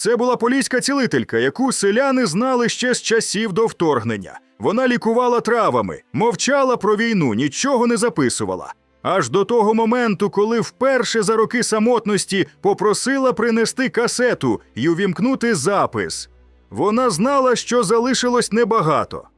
Це була поліська цілителька, яку селяни знали ще з часів до вторгнення. Вона лікувала травами, мовчала про війну, нічого не записувала. Аж до того моменту, коли вперше за роки самотності попросила принести касету і увімкнути запис. Вона знала, що залишилось небагато,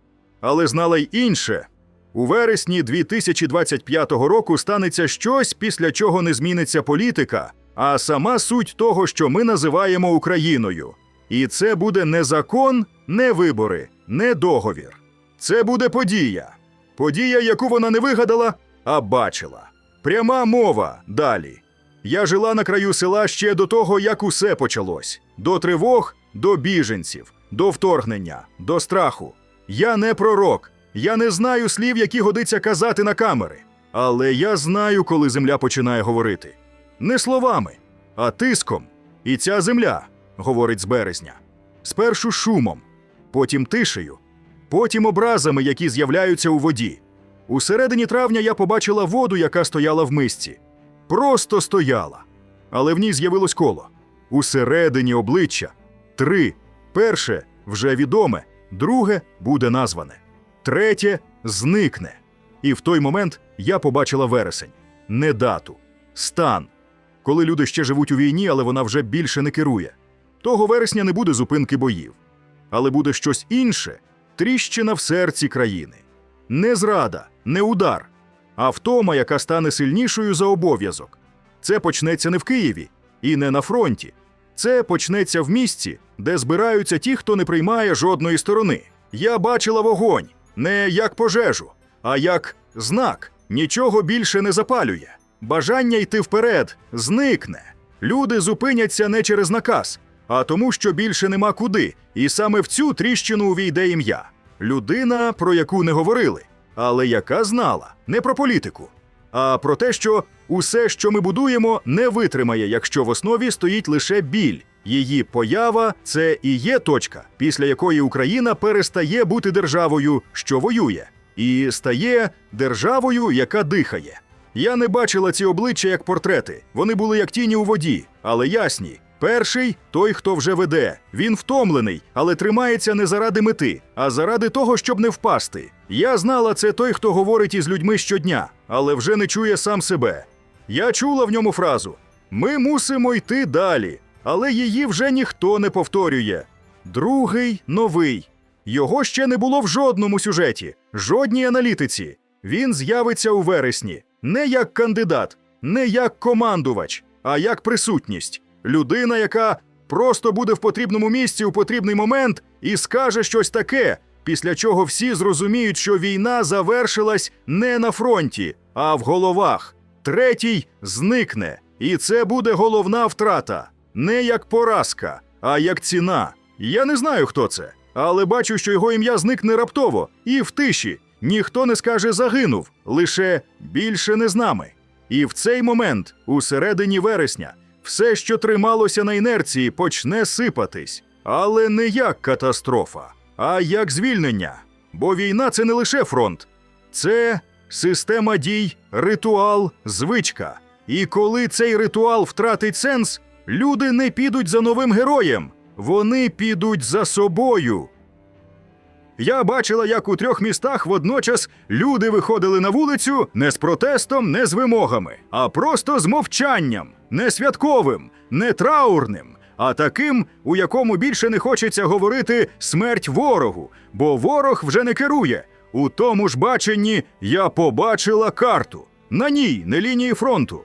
але знала й інше. У вересні 2025 року станеться щось, після чого не зміниться політика, а сама суть того, що ми називаємо Україною. І це буде не закон, не вибори, не договір. Це буде подія. Подія, яку вона не вигадала, а бачила. Пряма мова далі. Я жила на краю села ще до того, як усе почалось: до тривог, до біженців, до вторгнення, до страху. Я не пророк, я не знаю слів, які годиться казати на камери. Але я знаю, коли земля починає говорити. Не словами, а тиском. І ця земля говорить з березня. Спершу шумом, потім тишею, потім образами, які з'являються у воді. У середині травня я побачила воду, яка стояла в мисці. Просто стояла. Але в ній з'явилось коло. Усередині обличчя три. Перше вже відоме, друге буде назване, третє зникне. І в той момент я побачила вересень, не дату, стан. Коли люди ще живуть у війні, але вона вже більше не керує. Того вересня не буде зупинки боїв. Але буде щось інше тріщина в серці країни. Не зрада, не удар, а втома, яка стане сильнішою за обов'язок. Це почнеться не в Києві і не на фронті. Це почнеться в місці, де збираються ті, хто не приймає жодної сторони. Я бачила вогонь не як пожежу, а як знак. Нічого більше не запалює. Бажання йти вперед зникне. Люди зупиняться не через наказ, а тому, що більше нема куди. І саме в цю тріщину увійде ім'я. Людина, про яку не говорили, але яка знала не про політику, а про те, що усе, що ми будуємо, не витримає, якщо в основі стоїть лише біль. Її поява це і є точка, після якої Україна перестає бути державою, що воює, і стає державою, яка дихає. Я не бачила ці обличчя як портрети. Вони були як тіні у воді, але ясні. Перший той, хто вже веде. Він втомлений, але тримається не заради мети, а заради того, щоб не впасти. Я знала, це той, хто говорить із людьми щодня, але вже не чує сам себе. Я чула в ньому фразу: ми мусимо йти далі, але її вже ніхто не повторює. Другий новий. Його ще не було в жодному сюжеті, жодній аналітиці. Він з'явиться у вересні не як кандидат, не як командувач, а як присутність. Людина, яка просто буде в потрібному місці у потрібний момент і скаже щось таке, після чого всі зрозуміють, що війна завершилась не на фронті, а в головах. Третій зникне, і це буде головна втрата, не як поразка, а як ціна. Я не знаю, хто це, але бачу, що його ім'я зникне раптово і в тиші. Ніхто не скаже загинув, лише більше не з нами. І в цей момент, у середині вересня, все, що трималося на інерції, почне сипатись, але не як катастрофа, а як звільнення. Бо війна це не лише фронт, це система дій, ритуал, звичка. І коли цей ритуал втратить сенс, люди не підуть за новим героєм, вони підуть за собою. Я бачила, як у трьох містах водночас люди виходили на вулицю не з протестом, не з вимогами, а просто з мовчанням, не святковим, не траурним, а таким, у якому більше не хочеться говорити смерть ворогу, бо ворог вже не керує. У тому ж баченні я побачила карту. На ній не лінії фронту,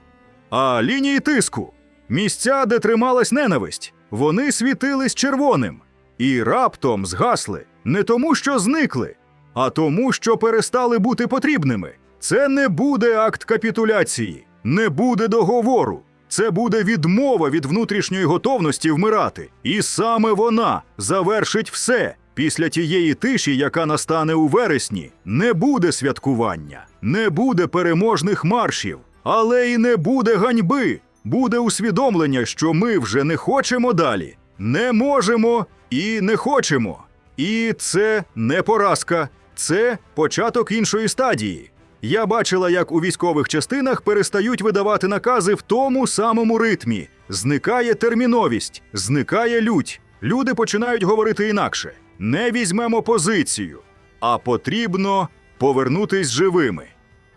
а лінії тиску. Місця, де трималась ненависть, вони світились червоним і раптом згасли не тому, що зникли, а тому, що перестали бути потрібними. Це не буде акт капітуляції, не буде договору. Це буде відмова від внутрішньої готовності вмирати. І саме вона завершить все. Після тієї тиші, яка настане у вересні, не буде святкування, не буде переможних маршів, але й не буде ганьби. Буде усвідомлення, що ми вже не хочемо далі, не можемо і не хочемо. І це не поразка, це початок іншої стадії. Я бачила, як у військових частинах перестають видавати накази в тому самому ритмі. Зникає терміновість, зникає лють. Люди починають говорити інакше: не візьмемо позицію, а потрібно повернутись живими.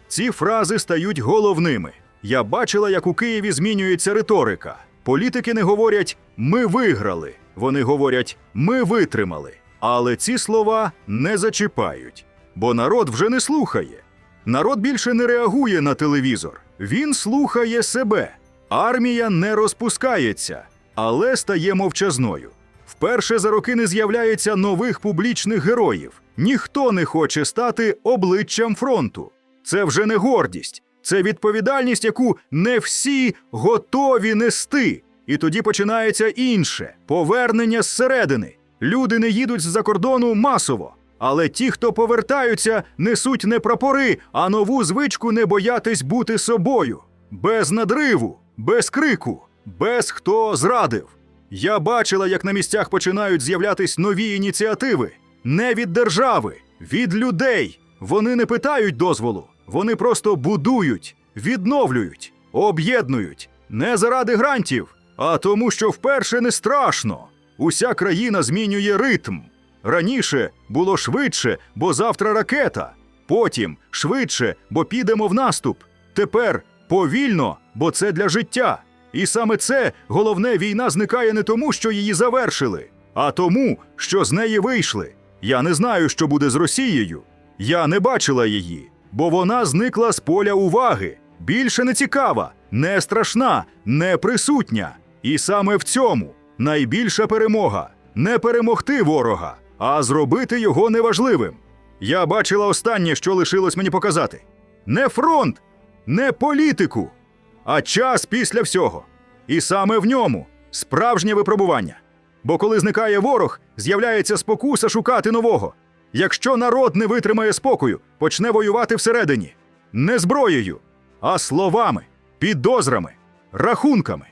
Ці фрази стають головними. Я бачила, як у Києві змінюється риторика. Політики не говорять ми виграли, вони говорять ми витримали. Але ці слова не зачіпають, бо народ вже не слухає. Народ більше не реагує на телевізор. Він слухає себе. Армія не розпускається, але стає мовчазною. Вперше за роки не з'являється нових публічних героїв. Ніхто не хоче стати обличчям фронту. Це вже не гордість, це відповідальність, яку не всі готові нести. І тоді починається інше повернення зсередини. Люди не їдуть з-за кордону масово. Але ті, хто повертаються, несуть не прапори, а нову звичку не боятись бути собою. Без надриву, без крику, без хто зрадив. Я бачила, як на місцях починають з'являтись нові ініціативи. Не від держави, від людей. Вони не питають дозволу, вони просто будують, відновлюють, об'єднують. Не заради грантів, а тому, що вперше не страшно. Уся країна змінює ритм. Раніше було швидше, бо завтра ракета. Потім швидше, бо підемо в наступ. Тепер повільно, бо це для життя. І саме це головне війна зникає не тому, що її завершили, а тому, що з неї вийшли. Я не знаю, що буде з Росією. Я не бачила її, бо вона зникла з поля уваги. Більше не цікава, не страшна, не присутня. І саме в цьому найбільша перемога не перемогти ворога, а зробити його неважливим. Я бачила останнє, що лишилось мені показати: не фронт, не політику, а час після всього. І саме в ньому справжнє випробування. Бо коли зникає ворог, з'являється спокуса шукати нового. Якщо народ не витримає спокою, почне воювати всередині не зброєю, а словами, підозрами, рахунками.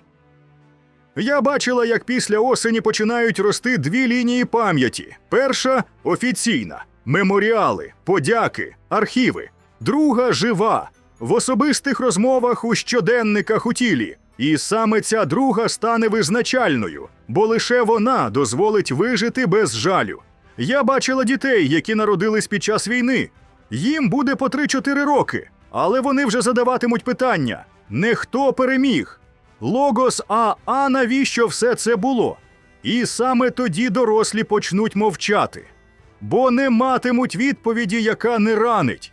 Я бачила, як після осені починають рости дві лінії пам'яті: перша офіційна меморіали, подяки, архіви, друга жива, в особистих розмовах у щоденниках у тілі. І саме ця друга стане визначальною, бо лише вона дозволить вижити без жалю. Я бачила дітей, які народились під час війни. Їм буде по 3-4 роки, але вони вже задаватимуть питання: не хто переміг, Логос, а а навіщо все це було? І саме тоді дорослі почнуть мовчати, бо не матимуть відповіді, яка не ранить.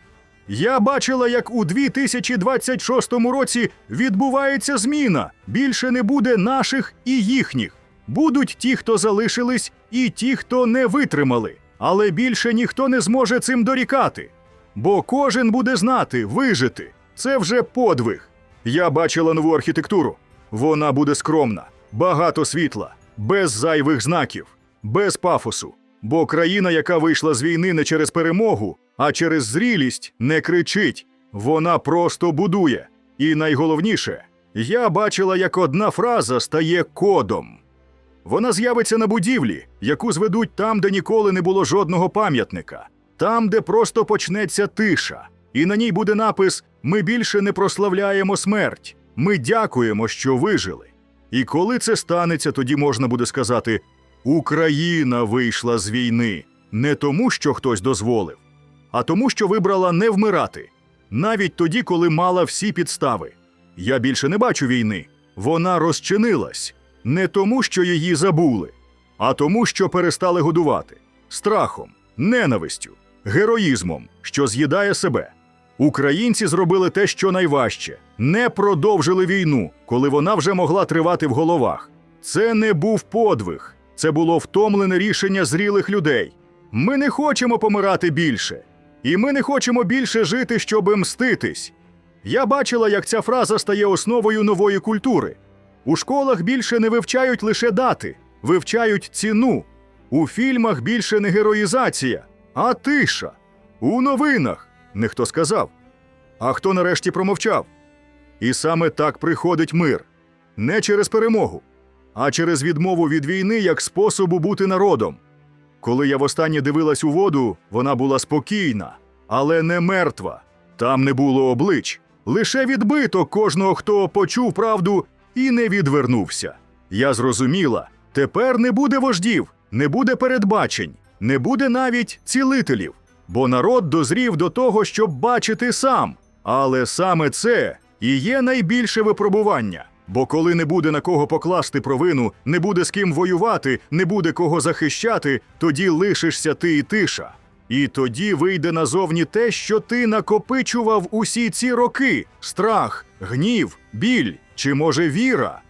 Я бачила, як у 2026 році відбувається зміна. Більше не буде наших і їхніх. Будуть ті, хто залишились, і ті, хто не витримали. Але більше ніхто не зможе цим дорікати. Бо кожен буде знати, вижити. Це вже подвиг. Я бачила нову архітектуру. Вона буде скромна, багато світла, без зайвих знаків, без пафосу. Бо країна, яка вийшла з війни не через перемогу, а через зрілість, не кричить. Вона просто будує. І найголовніше, я бачила, як одна фраза стає кодом. Вона з'явиться на будівлі, яку зведуть там, де ніколи не було жодного пам'ятника, там, де просто почнеться тиша, і на ній буде напис Ми більше не прославляємо смерть. Ми дякуємо, що вижили. І коли це станеться, тоді можна буде сказати: Україна вийшла з війни не тому, що хтось дозволив, а тому, що вибрала не вмирати, навіть тоді, коли мала всі підстави. Я більше не бачу війни. Вона розчинилась не тому, що її забули, а тому, що перестали годувати страхом, ненавистю, героїзмом, що з'їдає себе. Українці зробили те, що найважче не продовжили війну, коли вона вже могла тривати в головах. Це не був подвиг, це було втомлене рішення зрілих людей. Ми не хочемо помирати більше, і ми не хочемо більше жити, щоб мститись. Я бачила, як ця фраза стає основою нової культури. У школах більше не вивчають лише дати, вивчають ціну. У фільмах більше не героїзація, а тиша. У новинах не хто сказав, а хто нарешті промовчав. І саме так приходить мир не через перемогу, а через відмову від війни як способу бути народом. Коли я востаннє дивилась у воду, вона була спокійна, але не мертва. Там не було облич, лише відбиток кожного, хто почув правду і не відвернувся. Я зрозуміла, тепер не буде вождів, не буде передбачень, не буде навіть цілителів, бо народ дозрів до того, щоб бачити сам. Але саме це і є найбільше випробування. Бо коли не буде на кого покласти провину, не буде з ким воювати, не буде кого захищати, тоді лишишся ти і тиша. І тоді вийде назовні те, що ти накопичував усі ці роки: страх, гнів, біль чи може віра.